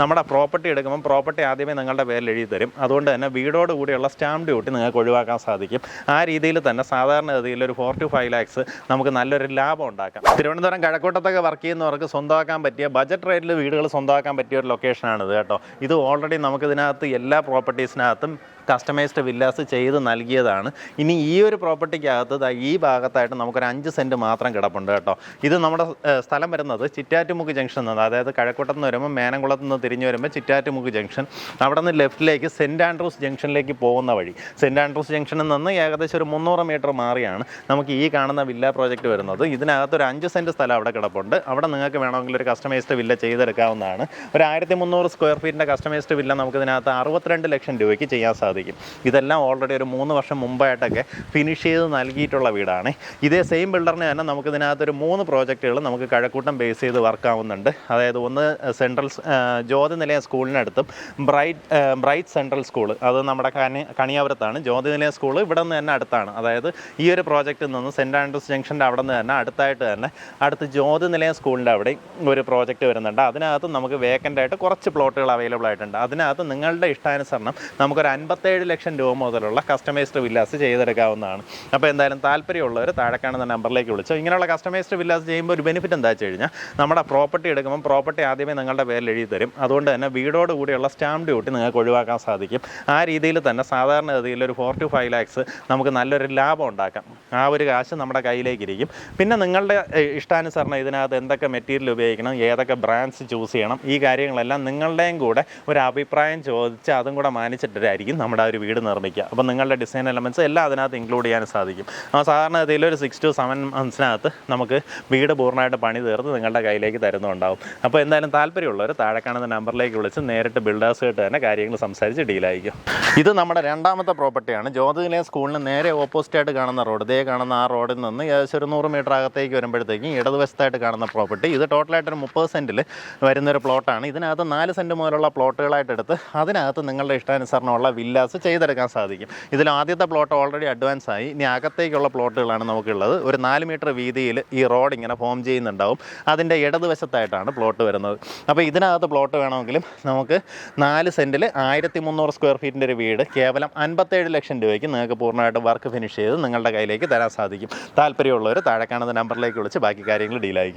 നമ്മുടെ പ്രോപ്പർട്ടി എടുക്കുമ്പോൾ പ്രോപ്പർട്ടി ആദ്യമേ നിങ്ങളുടെ പേരിൽ എഴുതി തരും അതുകൊണ്ട് തന്നെ വീടോട് കൂടിയുള്ള സ്റ്റാമ്പ് ഡ്യൂട്ടി നിങ്ങൾക്ക് ഒഴിവാക്കാൻ സാധിക്കും. ആ രീതിയിൽ തന്നെ സാധാരണഗതിയിൽ ഒരു ഫോർ ടു ഫൈവ് ലാക്സ് നമുക്ക് നല്ലൊരു ലാഭം ഉണ്ടാക്കാം. തിരുവനന്തപുരം കഴക്കൂട്ടത്തൊക്കെ വർക്ക് ചെയ്യുന്നവർക്ക് സ്വന്തമാക്കാൻ പറ്റിയ ബജറ്റ് റേറ്റിൽ വീടുകൾ സ്വന്തമാക്കാൻ പറ്റിയ ഒരു ലൊക്കേഷനാണിത് കേട്ടോ. ഇത് ഓൾറെഡി നമുക്കിതിനകത്ത് എല്ലാ പ്രോപ്പർട്ടീസിനകത്തും കസ്റ്റമൈസ്ഡ് വില്ലാസ് ചെയ്ത് നൽകിയതാണ്. ഇനി ഈ ഒരു പ്രോപ്പർട്ടിക്കകത്ത് ഈ ഭാഗത്തായിട്ട് നമുക്കൊരു അഞ്ച് സെന്റ് മാത്രം കിടപ്പുണ്ട് കേട്ടോ. ഇത് നമ്മുടെ സ്ഥലം വരുന്നത് ചിറ്റാറ്റുമുക്ക് ജംഗ്ഷൻ നിന്ന് അതായത് കഴക്കൂട്ടത്ത് നിന്ന് വരുമ്പോൾ മേനംകുളത്ത് നിന്ന് തിരിഞ്ഞ് വരുമ്പോൾ ചിറ്റാറ്റുമുക്ക് ജംഗ്ഷൻ അവിടെ നിന്ന് ലെഫ്റ്റിലേക്ക് സെന്റ് ആൻഡ്രൂസ് ജംഗ്ഷനിലേക്ക് പോകുന്ന വഴി. സെന്റ് ആൻഡ്രൂസ് ജംഗ്ഷനിൽ നിന്ന് ഏകദേശം ഒരു മുന്നൂറ് മീറ്റർ മാറിയാണ് നമുക്ക് ഈ കാണുന്ന വില്ല പ്രോജക്റ്റ് വരുന്നത്. ഇതിനകത്ത് ഒരു അഞ്ച് സെന്റ് സ്ഥലം അവിടെ കിടപ്പുണ്ട്. അവിടെ നിങ്ങൾക്ക് വേണമെങ്കിൽ ഒരു കസ്റ്റമൈസ്ഡ് വില്ല ചെയ്തെടുക്കാവുന്നതാണ്. ഒരു ആയിരത്തി മുന്നൂറ് സ്ക്വയർ ഫീറ്റിന്റെ കസ്റ്റമൈസ്ഡ് വില്ല നമുക്ക് ഇതിനകത്ത് അറുപത്തിരണ്ട് ലക്ഷം രൂപയ്ക്ക് ചെയ്യാൻ സാധിക്കും. ഇതെല്ലാം ഓൾറെഡി ഒരു മൂന്ന് വർഷം മുമ്പായിട്ടൊക്കെ ഫിനിഷ് ചെയ്ത് നൽകിയിട്ടുള്ള വീടാണ്. ഇതേ സെയിം ബിൽഡറിന് തന്നെ നമുക്ക് ഇതിനകത്ത് ഒരു മൂന്ന് പ്രോജക്റ്റുകൾ നമുക്ക് കഴക്കൂട്ടം ബേസ് ചെയ്ത് വർക്ക് ആവുന്നുണ്ട്. അതായത് ഒന്ന് സെൻട്രൽ ജ്യോതി നിലയ സ്കൂളിനടുത്തും ബ്രൈറ്റ് ബ്രൈറ്റ് സെൻട്രൽ സ്കൂൾ അത് നമ്മുടെ കനി കണിയാപുരത്താണ്. ജ്യോതി നിലയ സ്കൂൾ ഇവിടെ നിന്ന് തന്നെ അടുത്താണ്. അതായത് ഈ ഒരു പ്രോജക്റ്റിൽ നിന്ന് സെന്റ് ആൻഡ്രൂസ് ജംഗ്ഷന്റെ അവിടെ നിന്ന് തന്നെ അടുത്തായിട്ട് തന്നെ അടുത്ത് ജ്യോതി നിലയ സ്കൂളിന്റെ അവിടെ ഒരു പ്രോജക്റ്റ് വരുന്നുണ്ട്. അതിനകത്ത് നമുക്ക് വേക്കന്റ് ആയിട്ട് കുറച്ച് പ്ലോട്ടുകൾ അവൈലബിൾ ആയിട്ടുണ്ട്. അതിനകത്ത് നിങ്ങളുടെ ഇഷ്ടാനുസരണം നമുക്കൊരു അൻപത്തേഴ് ലക്ഷം രൂപ മുതലുള്ള കസ്റ്റമൈസ്ഡ് വില്ലാസ് ചെയ്തെടുക്കാവുന്നതാണ്. അപ്പോൾ എന്തായാലും താല്പര്യമുള്ളവർ താഴെ കാണുന്ന നമ്പറിലേക്ക് വിളിച്ചോ. ഇങ്ങനെയുള്ള കസ്റ്റമൈസ്ഡ് വില്ലാസ് ചെയ്യുമ്പോൾ ഒരു ബെനിഫിറ്റ് എന്താ വെച്ച് കഴിഞ്ഞാൽ നമ്മുടെ പ്രോപ്പർട്ടി എടുക്കുമ്പോൾ പ്രോപ്പർട്ടി ആദ്യമേ നിങ്ങളുടെ പേരിൽ എഴുതി തരും. അതുകൊണ്ട് തന്നെ വീടോട് കൂടിയുള്ള സ്റ്റാമ്പ് ഡ്യൂട്ടി നിങ്ങൾക്ക് ഒഴിവാക്കാൻ സാധിക്കും. ആ രീതിയിൽ തന്നെ സാധാരണഗതിയിൽ ഒരു ഫോർ ടു ഫൈവ് ലാക്സ് നമുക്ക് നല്ലൊരു ലാഭം ഉണ്ടാക്കാം. ആ ഒരു കാശ് നമ്മുടെ കയ്യിലേക്ക് ഇരിക്കും പിന്നെ നിങ്ങളുടെ ഇഷ്ടാനുസരണം ഇതിനകത്ത് എന്തൊക്കെ മെറ്റീരിയൽ ഉപയോഗിക്കണം ഏതൊക്കെ ബ്രാൻഡ്സ് ചൂസ് ചെയ്യണം ഈ കാര്യങ്ങളെല്ലാം നിങ്ങളുടെയും കൂടെ ഒരു അഭിപ്രായം ചോദിച്ച് അതും കൂടെ മാനിച്ചിട്ടായിരിക്കും നമ്മുടെ ആ ഒരു വീട് നിർമ്മിക്കുക. അപ്പോൾ നിങ്ങളുടെ ഡിസൈൻ എലമെന്റ്സ് എല്ലാം അതിനകത്ത് ഇൻക്ലൂഡ് ചെയ്യാൻ സാധിക്കും. ആ സാധാരണഗതിയിൽ ഒരു സിക്സ് ടു സെവൻ മന്ത്സിനകത്ത് നമുക്ക് വീട് പൂർണമായിട്ട് പണി തീർന്ന് നിങ്ങളുടെ കയ്യിലേക്ക് തരുന്നുണ്ടാവും. അപ്പോൾ എന്തായാലും താല്പര്യമുള്ളവർ താഴെ കാണുന്ന നമ്പറിലേക്ക് വിളിച്ച് നേരിട്ട് ബിൽഡേഴ്സുമായിട്ട് തന്നെ കാര്യങ്ങൾ സംസാരിച്ച് ഡീലായിരിക്കും ഇത് നമ്മുടെ രണ്ടാമത്തെ പ്രോപ്പർട്ടിയാണ് ജ്യോതിലെ സ്കൂളിന് നേരെ ഓപ്പോസിറ്റ് ആയിട്ട് കാണുന്ന റോഡ് ഇതേ കാണുന്ന ആ റോഡിൽ നിന്ന് ഏകദേശം ഒരു നൂറ് മീറ്റർ അകത്തേക്ക് വരുമ്പോഴത്തേക്കും ഇടതുവശത്തായിട്ട് കാണുന്ന പ്രോപ്പർട്ടി ഇത് ടോട്ടലായിട്ട് ഒരു മുപ്പത് സെന്റിൽ വരുന്നൊരു പ്ലോട്ടാണ് ഇതിനകത്ത് നാല് സെന്റ് മുതലുള്ള പ്ലോട്ടുകളായിട്ട് എടുത്ത് അതിനകത്ത് നിങ്ങളുടെ ഇഷ്ടാനുസരണമുള്ള വില്ലാസ് ചെയ്തെടുക്കാൻ സാധിക്കും. ഇതിൽ ആദ്യത്തെ പ്ലോട്ട് ഓൾറെഡി അഡ്വാൻസ് ആയി. ഇനി അകത്തേക്കുള്ള പ്ലോട്ടുകളാണ് നമുക്കുള്ളത്. ഒരു നാല് മീറ്റർ വീതിയിൽ ഈ റോഡ് ഇങ്ങനെ ഫോം ചെയ്യുന്നുണ്ടാവും. അതിന്റെ ഇടതുവശത്തായിട്ടാണ് പ്ലോട്ട് വരുന്നത്. അപ്പോൾ ഇതിനകത്ത് പ്ലോട്ട് വേണമെങ്കിലും നമുക്ക് നാല് സെന്റിൽ ആയിരത്തി മുന്നൂറ് സ്ക്വയർ ഫീറ്റിന്റെ ഒരു വീട് കേവലം അൻപത്തേഴ് ലക്ഷം രൂപയ്ക്ക് നിങ്ങൾക്ക് പൂർണമായിട്ട് വർക്ക് ഫിനിഷ് ചെയ്ത് നിങ്ങളുടെ കയ്യിലേക്ക് തരാൻ സാധിക്കും. താല്പര്യമുള്ളവർ താഴെ കാണുന്ന നമ്പറിലേക്ക് വിളിച്ച് ബാക്കി കാര്യങ്ങൾ ഡീലായിരിക്കും